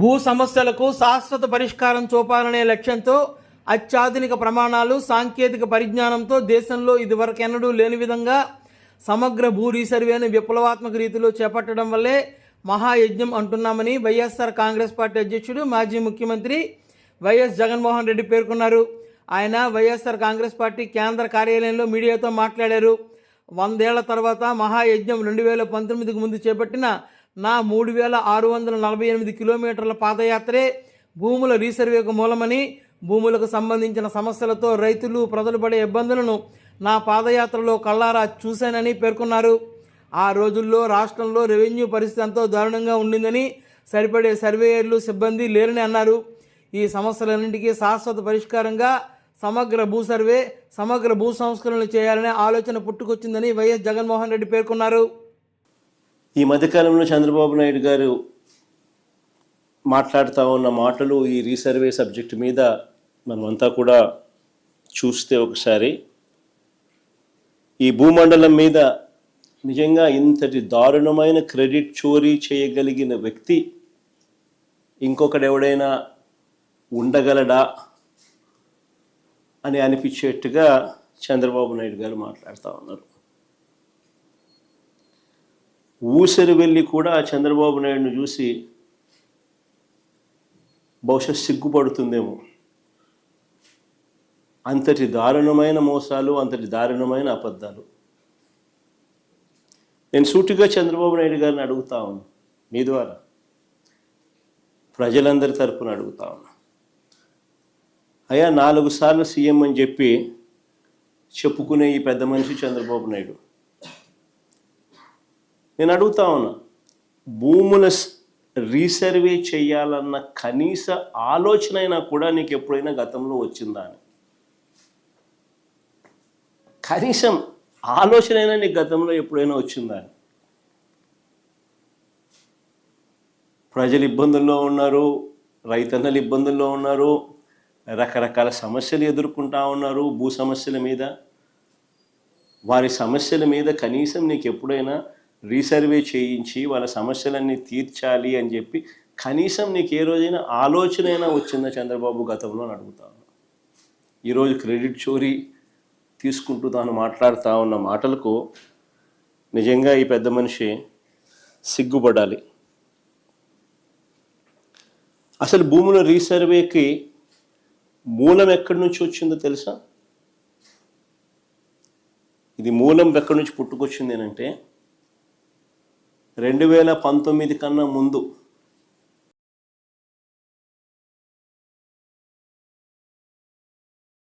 భూ సమస్యలకు శాశ్వత పరిష్కారం చూపాలనే లక్ష్యంతో అత్యాధునిక ప్రమాణాలు సాంకేతిక పరిజ్ఞానంతో దేశంలో ఇదివరకెన్నడూ లేని విధంగా సమగ్ర భూ రీసర్వేను విప్లవాత్మక రీతిలో చేపట్టడం వల్లే మహాయజ్ఞం అంటున్నామని వైఎస్ఆర్ కాంగ్రెస్ పార్టీ అధ్యక్షుడు మాజీ ముఖ్యమంత్రి వైఎస్ జగన్మోహన్ రెడ్డి పేర్కొన్నారు. ఆయన వైఎస్ఆర్ కాంగ్రెస్ పార్టీ కేంద్ర కార్యాలయంలో మీడియాతో మాట్లాడారు. వందేళ్ళ తర్వాత మహాయజ్ఞం రెండు వేల పంతొమ్మిదికి ముందు చేపట్టిన నా మూడు వేల ఆరు వందల నలభై ఎనిమిది కిలోమీటర్ల పాదయాత్రే భూముల రీసర్వేకు మూలమని భూములకు సంబంధించిన సమస్యలతో రైతులు ప్రజలు పడే ఇబ్బందులను నా పాదయాత్రలో కళ్ళారా చూశానని పేర్కొన్నారు. ఆ రోజుల్లో రాష్ట్రంలో రెవెన్యూ పరిస్థితి ఎంతో దారుణంగా ఉండిందని సరిపడే సర్వేయర్లు సిబ్బంది లేరని అన్నారు. ఈ సమస్యలన్నింటికీ శాశ్వత పరిష్కారంగా సమగ్ర భూ సర్వే సమగ్ర భూ సంస్కరణలు చేయాలనే ఆలోచన పుట్టుకొచ్చిందని వైఎస్ జగన్మోహన్ రెడ్డి పేర్కొన్నారు. ఈ మధ్యకాలంలో చంద్రబాబు నాయుడు గారు మాట్లాడుతూ ఉన్న మాటలు ఈ రీసర్వే సబ్జెక్ట్ మీద మనమంతా కూడా చూస్తే ఒకసారి ఈ భూమండలం మీద నిజంగా ఇంతటి దారుణమైన క్రెడిట్ చోరీ చేయగలిగిన వ్యక్తి ఇంకొకడెవడైనా ఉండగలడా అని అనిపించేట్టుగా చంద్రబాబు నాయుడు గారు మాట్లాడుతూ ఉన్నారు. ఊసరి వెళ్ళి కూడా చంద్రబాబు నాయుడును చూసి బహుశా సిగ్గుపడుతుందేమో. అంతటి దారుణమైన మోసాలు అంతటి దారుణమైన అబద్ధాలు. నేను సూటిగా చంద్రబాబు నాయుడు గారిని అడుగుతా ఉన్నా మీ ద్వారా. ప్రజలందరి తరపున అడుగుతా ఉన్నా. అయ్యా నాలుగు సార్లు సీఎం అని చెప్పి చెప్పుకునే ఈ పెద్ద మనిషి చంద్రబాబు నాయుడు. నేను అడుగుతా ఉన్నా భూముల రీసర్వే చేయాలన్న కనీస ఆలోచన అయినా కూడా నీకు ఎప్పుడైనా గతంలో వచ్చిందా అని? కనీసం ఆలోచన అయినా నీకు గతంలో ఎప్పుడైనా వచ్చిందా అని? ప్రజలు ఇబ్బందుల్లో ఉన్నారు రైతన్నలు ఇబ్బందుల్లో ఉన్నారు రకరకాల సమస్యలు ఎదుర్కొంటా ఉన్నారు భూ సమస్యల మీద. వారి సమస్యల మీద కనీసం నీకు ఎప్పుడైనా రీసర్వే చేయించి వాళ్ళ సమస్యలన్నీ తీర్చాలి అని చెప్పి కనీసం నీకు ఏ రోజైనా ఆలోచన అయినా వచ్చిందా చంద్రబాబు గతంలో అని అడుగుతాను ఈరోజు క్రెడిట్ చోరీ తీసుకుంటూ తాను మాట్లాడుతూ ఉన్న మాటలకు నిజంగా ఈ పెద్ద మనిషి సిగ్గుపడాలి. అసలు భూముల రీసర్వేకి మూలం ఎక్కడి నుంచి వచ్చిందో తెలుసా? ఇది మూలం ఎక్కడి నుంచి పుట్టుకొచ్చింది ఏంటంటే అంటే రెండు వేల పంతొమ్మిది కన్నా ముందు